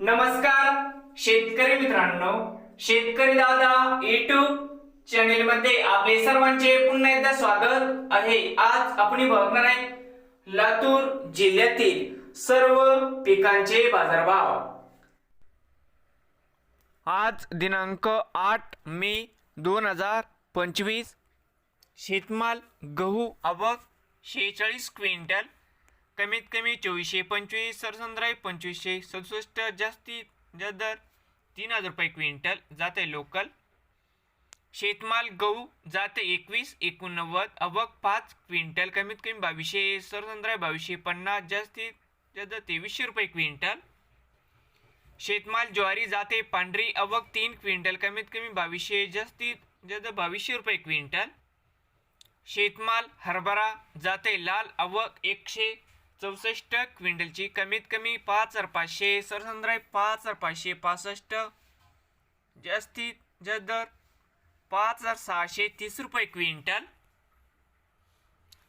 नमस्कार शेतकरी मित्रांनो. शेतकरी दादा युट्यूब चॅनेल मध्ये आपले सर्वांचे पुन्हा एकदा स्वागत आहे. आज आपण बघणार आहे लातूर जिल्ह्यातील सर्व पिकांचे बाजारभाव. आज दिनांक आठ मे दोन हजार पंचवीस. शेतमाल गहू आवक शेहेचाळीस क्विंटल कमीत कमी चोवीसशे पंचवीस सरसंद्राय पंचवीसशे सदुसष्ट जास्तीत जास्त दर तीन हजार रुपये क्विंटल जाते लोकल. शेतमाल गहू जाते एकवीस एकोणनव्वद अवक पाच क्विंटल कमीत कमी बावीसशे सरसंद्राय बावीसशे पन्नास जास्तीत जास्त तेवीसशे रुपये क्विंटल. शेतमाल ज्वारी जाते पांढरी अवक तीन क्विंटल कमीत कमी बावीसशे जास्तीत जास्त बावीसशे रुपये क्विंटल. शेतमाल हरभरा जाते लाल अवक एकशे चौसष्ट क्विंटलची कमीत कमी पाच हजार पाचशे सरसंद्राय पाच हजार पाचशे पासष्ट. जास्तीत जास्त दर पाच हजार सहाशे तीस रुपये क्विंटल.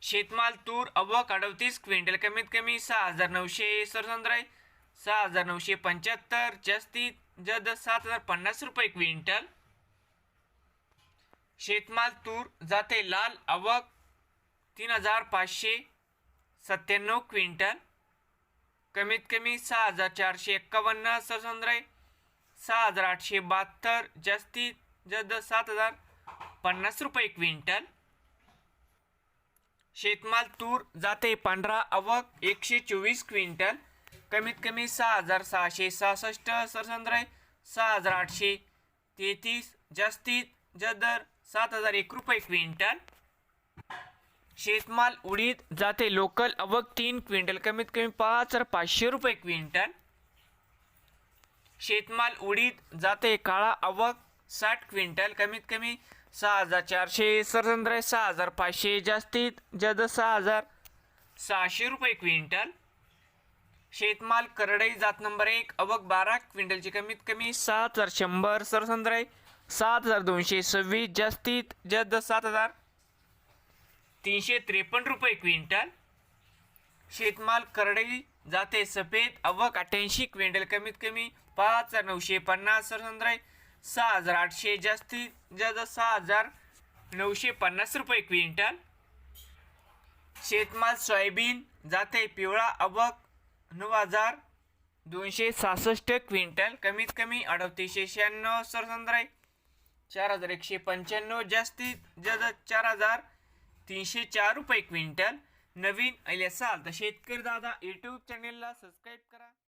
शेतमाल तूर अवक अडतीस क्विंटल कमीत कमी सहा हजार नऊशे सरसंद्राय सहा हजार नऊशे पंच्याहत्तर जास्तीत जास्त सात हजार पन्नास रुपये क्विंटल. शेतमाल तूर जाते लाल अवक तीन हजार पाचशे सत्त्याण्णव क्विंटल. कमीत कमी सहा हजार चारशे एक्कावन्न सरसंद्राई सहा हजार आठशे बहात्तर जास्तीत जास्त सात हजार पन्नास रुपये क्विंटल. शेतमाल तूर जाते पांढरा आवक एकशे चोवीस क्विंटल. कमीत कमी सहा हजार सहाशे सहासष्ट सरसंद्राई सहा हजार आठशे तेहतीस जास्तीत जास्त दर सात हजार एक रुपये क्विंटल. शेतमाल उडीद जाते. लोकल अवक तीन क्विंटल कमीत कमी पाच हजार पाचशे रुपये क्विंटल. शेतमाल उडीद जाते. काळा अवक साठ क्विंटल कमीत कमी सहा हजार चारशे. सरसंद्राई सहा हजार पाचशे. जास्तीत जास्त सहा हजार सहाशे रुपये क्विंटल. शेतमाल करडई जात नंबर एक अवक बारा क्विंटलची कमीत कमी सात हजार शंभर. सरसंद्राई सात हजार दोनशे सव्वीस. जास्तीत जास्त सात हजार तीनशे त्रेपन्न रुपये क्विंटल. शेतमाल करडई जाते सफेद अवक अठ्ठ्याऐंशी क्विंटल कमीत कमी पाच हजार नऊशे पन्नास सरसंद्राई सहा हजार आठशे जास्तीत जास्त सहा हजार नऊशे पन्नास रुपये क्विंटल. शेतमाल सोयाबीन जाते पिवळा अवक नऊ हजार दोनशे सहासष्ट क्विंटल कमीत कमी अडतीसशे शहाण्णव सरसंद्राय चार हजार एकशे पंच्याण्णव जास्तीत जास्त चार हजार तीनशे चार रुपये क्विंटल. नवीन आले असाल तर शेतकरी दादा यूट्यूब चॅनेलला सबस्क्राईब करा.